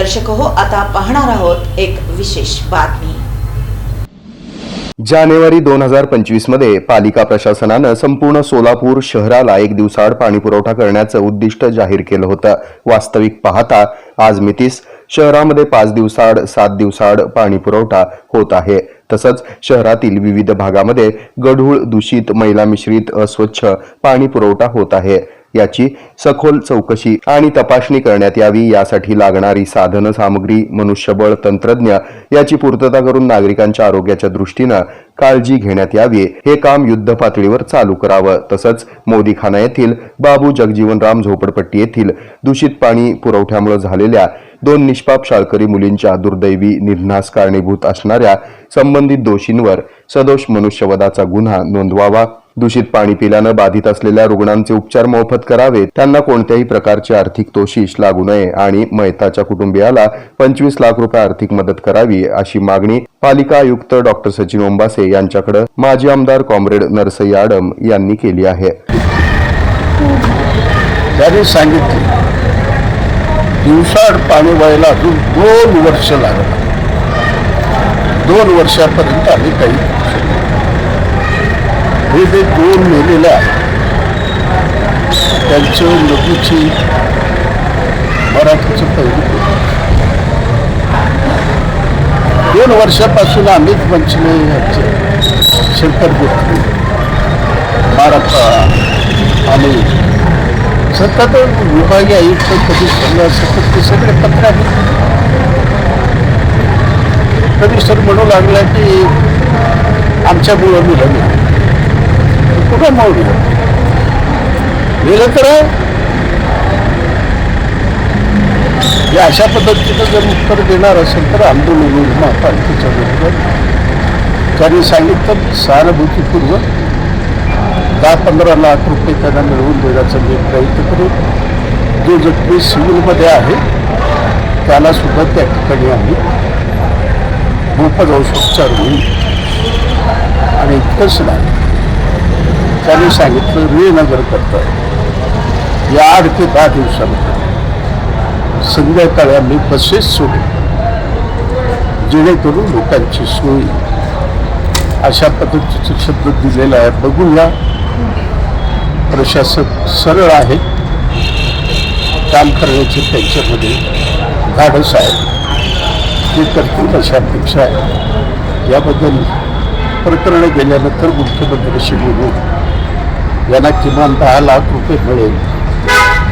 दर्शक हो आता पाहणार आहोत एक विशेष बातमी. जानेवारी दोन हजार पंचवीसमध्ये पालिका प्रशासनानं संपूर्ण सोलापूर शहराला एक दिवसाआड पाणी पुरवठा करण्याचं उद्दिष्ट जाहीर केलं होतं. वास्तविक पाहता आज मितीस शहरामध्ये पाच दिवसाआड सात दिवसाआड पाणी पुरवठा होत आहे. तसंच शहरातील विविध भागामध्ये गढूळ दूषित मैला मिश्रित अस्वच्छ पाणी पुरवठा होत आहे. याची सखोल चौकशी आणि तपासणी करण्यात यावी. यासाठी लागणारी साधन सामग्री मनुष्यबळ तंत्रज्ञ याची पूर्तता करून नागरिकांच्या आरोग्याच्या दृष्टीनं काळजी घेण्यात यावी. हे काम युद्ध पातळीवर चालू करावं. तसंच मोदीखाना येथील बाबू जगजीवनराम झोपडपट्टी येथील दूषित पाणी पुरवठ्यामुळे झालेल्या दोन निष्पाप शाळकरी मुलींच्या दुर्दैवी निधनास कारणीभूत असणाऱ्या संबंधित दोषींवर सदोष मनुष्यवधाचा गुन्हा नोंदवावा. दूषित पाणी पिल्यानं बाधित असलेल्या रुग्णांचे उपचार मोफत करावेत. त्यांना कोणत्याही प्रकारचे आर्थिक तोशीष लागू नये आणि मयताच्या कुटुंबियाला पंचवीस लाख रुपये आर्थिक मदत करावी अशी मागणी पालिका आयुक्त डॉक्टर सचिन ओंबासे यांच्याकडे माजी आमदार कॉम्रेड नरसई आडम यांनी केली आहे. त्यांनी सांगितले दिवसाआड पाणी व्हायला अजून दोन वर्ष लागणार दोन वर्षापर्यंत आम्ही काही हे जे दोन मेलेल्या त्यांचं नदीची मराठीचं पहिली दोन वर्षापासून अमित पंचमे यांचे शंकर गोष्टी मारप्पा आणि सतत विभागीय आयुक्त कधी सतत ते सगळे पत्र आहेत. कधी सर म्हणू लागला की आमच्यामुळं मी नाही कुठं म्हणू गेलं तर? या अशा पद्धतीनं जर उत्तर देणार असेल तर आंदोलन होईल महापालिकेच्या बरोबर. त्यांनी सांगितलं सहानुभूतीपूर्वक दहा पंधरा लाख रुपये त्यांना मिळवून देण्याचा मी प्रयत्न करू जो जखमी सिव्हिलमध्ये आहे त्याला सुद्धा त्या ठिकाणी आम्ही मोफत औषधोपचार होईल आणि इतकंच नाही. त्यांनी सांगितलं रिनगर करता या आठ ते दहा दिवसामध्ये. संध्याकाळी आम्ही बसेस सोडू. जेणेकरून लोकांची सोय अशा पद्धतीचे शब्द दिलेला आहे बघूया. प्रशासक सरळ आहे. काम करण्याची त्यांच्यामध्ये धाडस आहे. ते करतील अशा अपेक्षा आहे. याबद्दल प्रकरणं गेल्यानंतर मुख्यमंत्र्यांशी बोलून यांना किमान दहा लाख रुपये मिळेल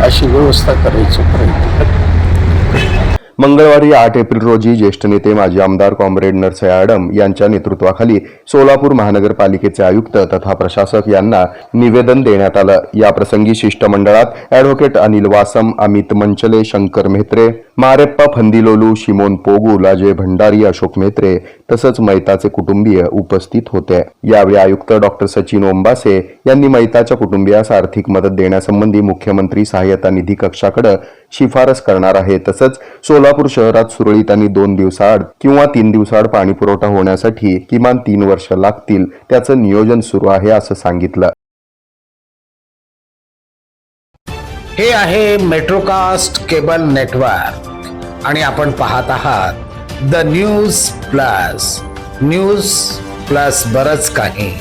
अशी व्यवस्था करायची प्रयत्न मंगळवारी आठ एप्रिल रोजी ज्येष्ठ नेते माजी आमदार कॉम्रेड नरसय आडम यांच्या नेतृत्वाखाली सोलापूर महानगरपालिकेचे आयुक्त तथा प्रशासक यांना निवेदन देण्यात आलं. या प्रसंगी शिष्टमंडळात ॲडव्होकेट अनिल वासम अमित मंचले शंकर मेहत्रे मारेप्पा फंदिलोलू शिमोन पोगुल अजय भंडारी अशोक मेत्रे तसंच मैताचे कुटुंबीय उपस्थित होते. यावेळी आयुक्त डॉक्टर सचिन ओंबासे यांनी मैताच्या कुटुंबियास आर्थिक मदत देण्यासंबंधी मुख्यमंत्री सहाय्यता निधी कक्षाकडे शिफारस करणार आहे. तसंच सोला सोलापूर शहरात सुरळीत आणि दोन दिवसाआड किंवा तीन दिवसाआड पाणी पुरवठा होण्यासाठी किमान तीन वर्ष लागतील त्याचं नियोजन सुरू आहे असं सांगितलं. हे आहे मेट्रोकास्ट केबल नेटवर्क आणि आपण पाहत आहात the news plus. News plus बरच काही.